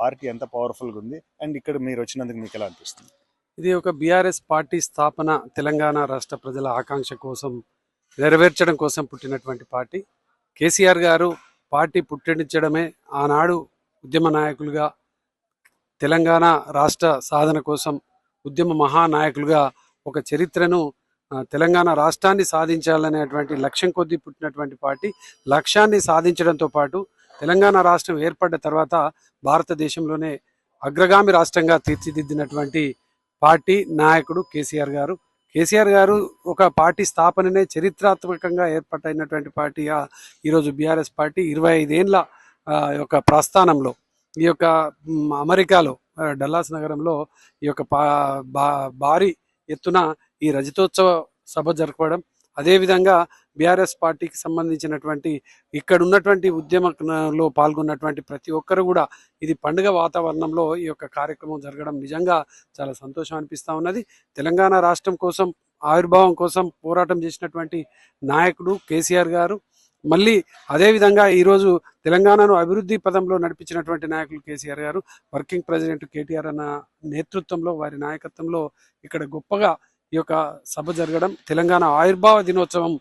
Party ఎంత పవర్ఫుల్గా ఉంది అండ్ ఇక్కడ మీరు వచ్చినందుకు మీకు ఎలా అనిపిస్తుంది? ఇది ఒక బీఆర్ఎస్ పార్టీ స్థాపన తెలంగాణ రాష్ట్ర ప్రజల ఆకాంక్ష కోసం నెరవేర్చడం కోసం పుట్టినటువంటి పార్టీ. కేసీఆర్ గారు పార్టీ పుట్టించడమే ఆనాడు ఉద్యమ నాయకులుగా తెలంగాణ రాష్ట్ర సాధన కోసం ఉద్యమ మహానాయకులుగా ఒక చరిత్రను తెలంగాణ రాష్ట్రాన్ని సాధించాలనేటువంటి లక్ష్యం కొద్దీ పుట్టినటువంటి పార్టీ లక్ష్యాన్ని సాధించడంతో పాటు తెలంగాణ రాష్ట్రం ఏర్పడ్డ తర్వాత భారతదేశంలోనే అగ్రగామి రాష్ట్రంగా తీర్చిదిద్దినటువంటి పార్టీ నాయకుడు కేసీఆర్ గారు. కేసీఆర్ గారు ఒక పార్టీ స్థాపననే చరిత్రాత్మకంగా ఏర్పాటైనటువంటి పార్టీగా ఈరోజు బీఆర్ఎస్ పార్టీ. ఇరవై ఐదేళ్ళ యొక్క ప్రస్థానంలో ఈ యొక్క అమెరికాలో డల్లాస్ నగరంలో ఈ యొక్క పా- బా- భారీ ఎత్తున ఈ రజతోత్సవ సభ జరపడం. అదేవిధంగా బీఆర్ఎస్ పార్టీకి సంబంధించినటువంటి ఇక్కడ ఉన్నటువంటి ఉద్యమంలో పాల్గొన్నటువంటి ప్రతి ఒక్కరు కూడా ఇది పండుగ వాతావరణంలో ఈ యొక్క కార్యక్రమం జరగడం నిజంగా చాలా సంతోషం అనిపిస్తా ఉన్నది. తెలంగాణ రాష్ట్రం కోసం ఆవిర్భావం కోసం పోరాటం చేసినటువంటి నాయకుడు కేసీఆర్ గారు. మళ్ళీ అదేవిధంగా ఈరోజు తెలంగాణను అభివృద్ధి పదంలో నడిపించినటువంటి నాయకులు కేసీఆర్ గారు. వర్కింగ్ ప్రెసిడెంట్ కేటీఆర్ అన్న నేతృత్వంలో వారి నాయకత్వంలో ఇక్కడ గొప్పగా ఈ యొక్క సభ జరగడం తెలంగాణ ఆవిర్భావ దినోత్సవం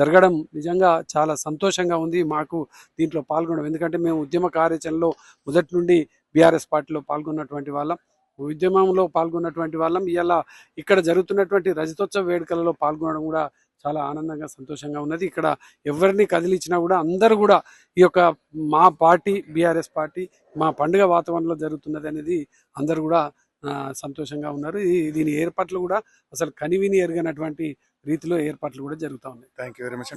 జరగడం నిజంగా చాలా సంతోషంగా ఉంది. మాకు దీంట్లో పాల్గొనడం. ఎందుకంటే మేము ఉద్యమ కార్యాచరణలో మొదటి నుండి బీఆర్ఎస్ పార్టీలో పాల్గొన్నటువంటి వాళ్ళం. ఉద్యమంలో పాల్గొన్నటువంటి వాళ్ళం. ఇలా ఇక్కడ జరుగుతున్నటువంటి రజతోత్సవ వేడుకలలో పాల్గొనడం కూడా చాలా ఆనందంగా సంతోషంగా ఉన్నది. ఇక్కడ ఎవరిని కదిలించినా కూడా అందరూ కూడా ఈ యొక్క మా పార్టీ బీఆర్ఎస్ పార్టీ మా పండుగ వాతావరణంలో జరుగుతున్నది అనేది అందరూ కూడా సంతోషంగా ఉన్నారు. ఈ దీని ఏర్పాట్లు కూడా అసలు కనివిని ఎరగనటువంటి రీతిలో ఏర్పాట్లు కూడా జరుగుతూ ఉన్నాయి. Thank you very much